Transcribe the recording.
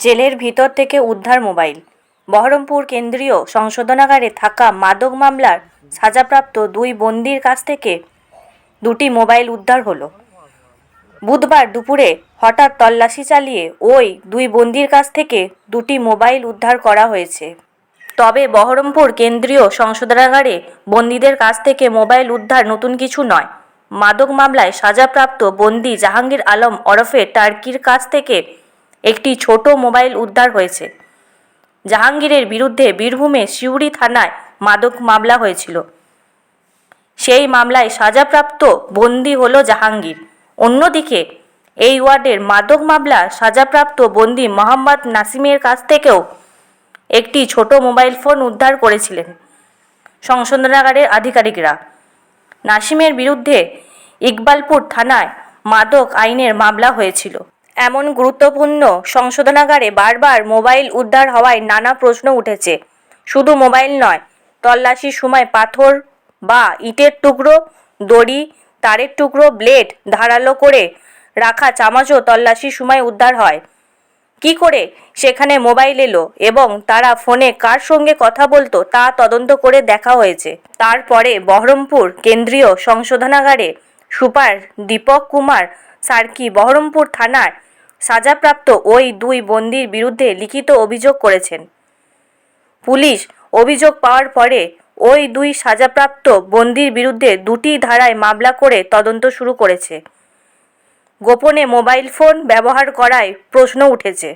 জেলের ভিতর থেকে উদ্ধার মোবাইল। বহরমপুর কেন্দ্রীয় সংশোধনাগারে থাকা মাদক মামলার সাজাপ্রাপ্ত দুই বন্দির কাছ থেকে দুটি মোবাইল উদ্ধার হলো। বুধবার দুপুরে হঠাৎ তল্লাশি চালিয়ে ওই দুই বন্দির কাছ থেকে দুটি মোবাইল উদ্ধার করা হয়েছে। তবে বহরমপুর কেন্দ্রীয় সংশোধনাগারে বন্দীদের কাছ থেকে মোবাইল উদ্ধার নতুন কিছু নয়। মাদক মামলায় সাজাপ্রাপ্ত বন্দি জাহাঙ্গীর আলম ওরফে টার্কির কাছ থেকে একটি ছোট মোবাইল উদ্ধার হয়েছে। জাহাঙ্গীরের বিরুদ্ধে বীরভূমে সিউড়ি থানায় মাদক মামলা হয়েছিল। সেই মামলায় সাজাপ্রাপ্ত বন্দি হল জাহাঙ্গীর। অন্যদিকে এই ওয়ার্ডের মাদক মামলা সাজাপ্রাপ্ত বন্দি মোহাম্মদ নাসিমের কাছ থেকেও একটি ছোট মোবাইল ফোন উদ্ধার করেছিলেন সংশোধনাগারের আধিকারিকরা। নাসিমের বিরুদ্ধে ইকবালপুর থানায় মাদক আইনের মামলা হয়েছিল। এমন গুরুত্বপূর্ণ সংশোধনাগারে বারবার মোবাইল উদ্ধার হওয়ায় নানা প্রশ্ন উঠেছে। শুধু মোবাইল নয়, তল্লাশির সময় পাথর বা ইটের টুকরো, দড়ি, তারের টুকরো, ব্লেড ধারালো করে রাখা চামচও তল্লাশির সময় উদ্ধার হয়। কি করে সেখানে মোবাইল এলো এবং তারা ফোনে কার সঙ্গে কথা বলতো তা তদন্ত করে দেখা হয়েছে। তারপরে বহরমপুর কেন্দ্রীয় সংশোধনাগারে সুপার দীপক কুমার সার্কি বহরমপুর থানার সাজাপ্রাপ্ত ওই দুই বন্দির বিরুদ্ধে লিখিত অভিযোগ করেছেন। পুলিশ অভিযোগ পাওয়ার পরে ওই দুই সাজাপ্রাপ্ত বন্দির বিরুদ্ধে দুটি ধারায় মামলা করে তদন্ত শুরু করেছে। গোপনে মোবাইল ফোন ব্যবহার করায় প্রশ্ন উঠেছে।